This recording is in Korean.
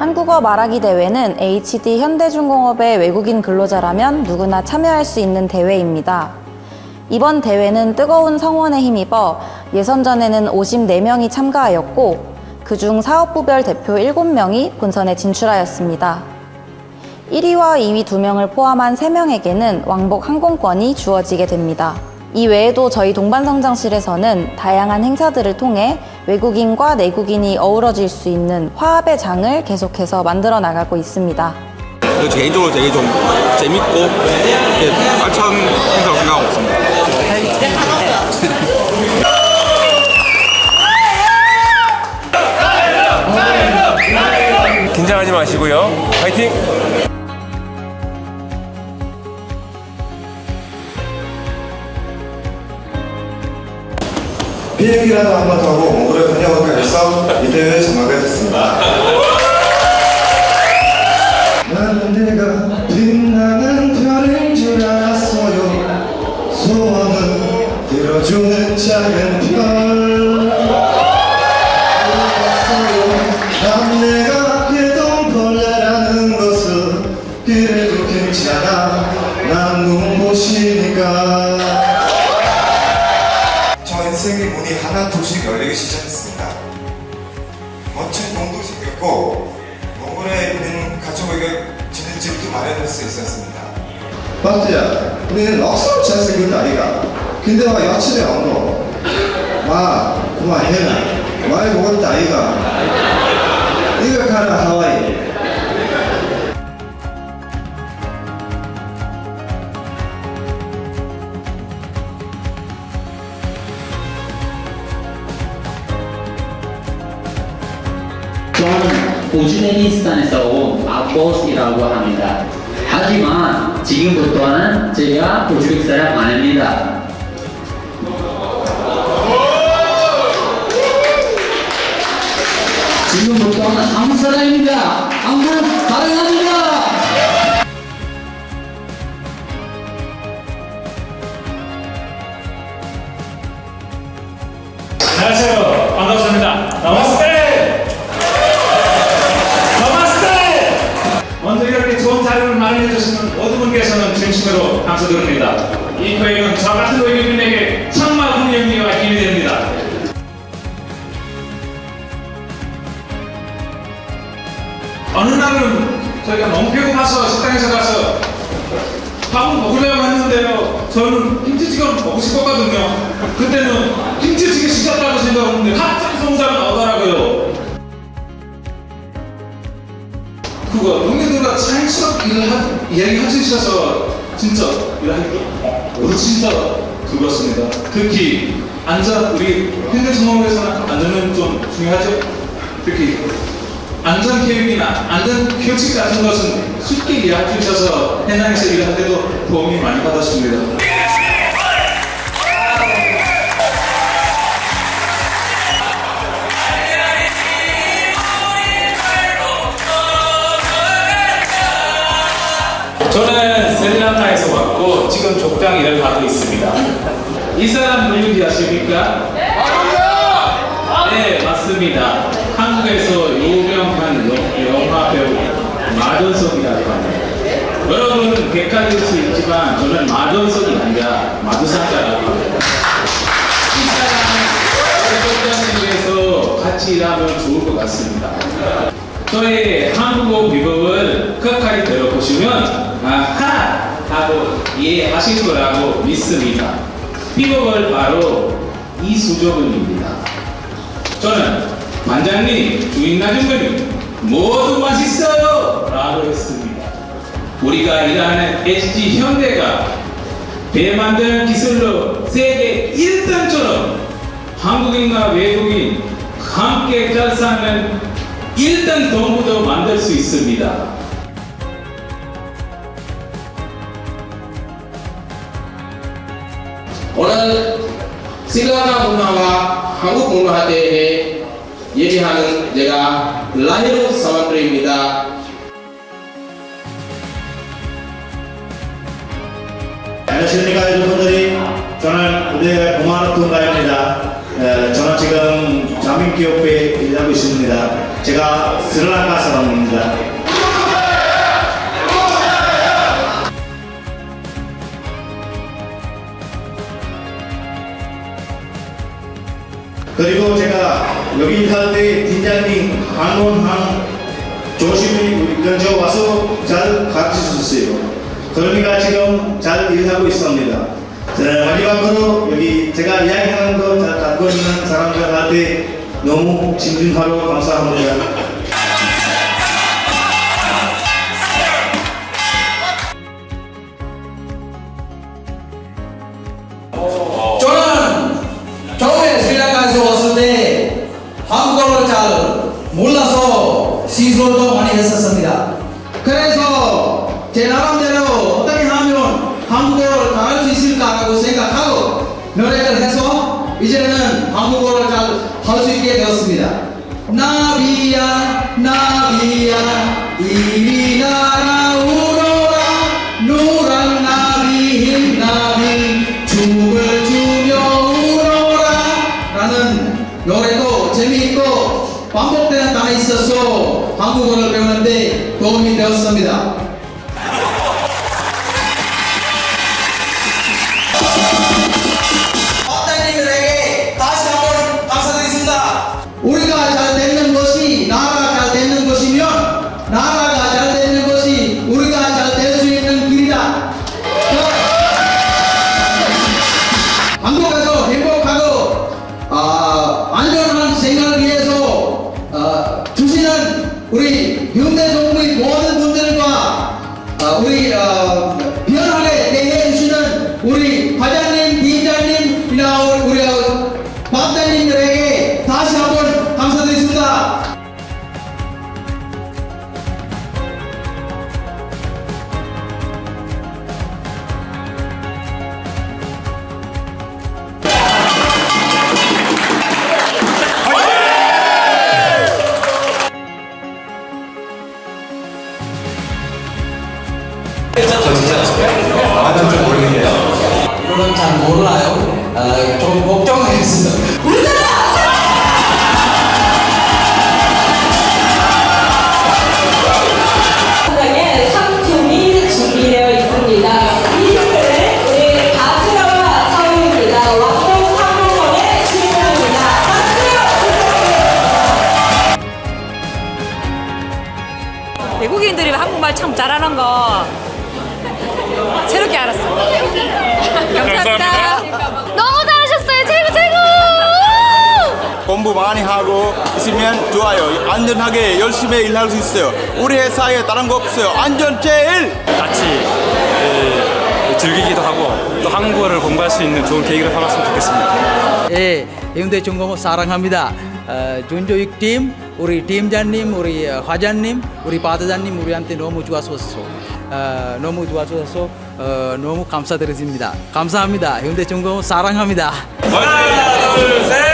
한국어 말하기 대회는 HD 현대중공업의 외국인 근로자라면 누구나 참여할 수 있는 대회입니다. 이번 대회는 뜨거운 성원에 힘입어 예선전에는 54명이 참가하였고 그중 사업부별 대표 7명이 본선에 진출하였습니다. 1위와 2위 2명을 포함한 3명에게는 왕복 항공권이 주어지게 됩니다. 이 외에도 저희 동반성장실에서는 다양한 행사들을 통해 외국인과 내국인이 어우러질 수 있는 화합의 장을 계속해서 만들어 나가고 있습니다. 그 개인적으로 되게 좀 재밌고 이렇게 알찬 행사라고 생각하고 있습니다. 긴장하지 마시고요. 파이팅! 비행기라도 한 번 타고 몽골에 다녀올까 해서 이 대회에 참가하게 됐습니다. 멋진 공도 생겼고 몽골에 있는 가족에게 지는 집도 마련할 수 있었습니다. 박주야, 우리는 억수로 잘생긴 아이가. 근데 와 여친이 없노? 마, 그만해라. 많이 먹었다 아이가. 이거 가라 하와이. 우즈베키스탄에서 온 아보스이라고 합니다. 하지만 지금부터는 제가 우즈베키 사람 아닙니다. 지금부터는 한국 사람입니다. 한국 사랑합니다. 진심으로 감사드립니다. 이 교회는 저 같은 정말 큰 영리와 힘이 됩니다. 어느 날은 저희가 너무 배고파서 식당에서 가서 밥을 먹으려고 했는데요. 저는 김치찌개를 먹고 싶었거든요. 그때는 김치찌개 시켰다고 생각했는데 갑자기 송사가 나오더라고요. 그거 농민들과 자연스럽게 일을 하, 이야기할 수 있어서 진짜 일하기 어, 진짜 그렇습니다. 특히 안전 우리 현대 성공에서는 안전은 좀 중요하죠. 특히 안전 교육이나 안전 교칙 같은 것은 쉽게 이해할 수 있어서 현장에서 일할 때도 도움이 많이 받았습니다. 하고 있습니다. 이 사람 누군지 아십니까? 네, 맞습니다. 한국에서 유명한 여- 영화 배우 마전석이라고 합니다. 여러분 객관일 수 있지만 저는 마전석이 아니라 마주상자라고 합니다. 이 사람은 족장님에서 같이 일하면 좋을 것 같습니다. 저의 한국어 비법을 끝까지 들어보시면 아하 하고 이해하실 거라고 믿습니다. 비법을 바로 이 수조근입니다. 저는 반장님, 주인 나중근님 모두 맛있어요 라고 했습니다. 우리가 일하는 SG 현대가 배 만드는 기술로 세계 1등처럼 한국인과 외국인 함께 잘 사는 1등 동부도 만들 수 있습니다. 오늘 스리랑카 문화와 한국 문화에 대해 얘기하는 제가 라히루 사원들입니다. 안녕하십니까 여러분들이 저는 우리의 공화노 통가입니다. 에, 저는 지금 자민기업부에 일하고 있습니다. 제가 스리랑카 사람입니다. 그리고 제가 여기 일할 때 팀장님 한원한 조심히 근처 와서 잘 가르쳐 주셨어요. 그러니까 지금 잘 일하고 있습니다. 자, 마지막으로 여기 제가 이야기하는 거잘 갖고 있는 사람들한테 너무 진중하고 감사합니다. 저 제 나름대로 어떻게 하면 한국어를 잘 할 수 있을까라고 생각하고 노력을 해서 이제는 한국어를 잘 할 수 있게 되었습니다. 나비야 나비야 이리 날아오너라 노란 나비 흰 나비 춤을 추며 울어라 라는 노래도 재미있고 반복되는 단어 있어서 한국어를 배우는데 도움이 되었습니다. 우리 현대 정부의 모든 분들과 아, 우리 어, 이거는 잘 몰라요. 아, 좀 걱정했습니 공부 많이 하고 있으면 좋아요. 안전하게 열심히 일할 수 있어요. 우리 회사에 다른 거 없어요. 안전 제일! 같이 에, 즐기기도 하고 또 한국어를 공부할 수 있는 좋은 계기를 삼았으면 좋겠습니다. 예, 해운대 중공업 사랑합니다. 어, 존조익 팀, 우리 팀장님, 우리 어, 화장님, 우리 바다장님 우리한테 너무 좋아서서 어, 너무 좋아서서 어, 너무 감사드립니다. 감사합니다. 해운대 중공업 사랑합니다. 하나, 둘, 셋!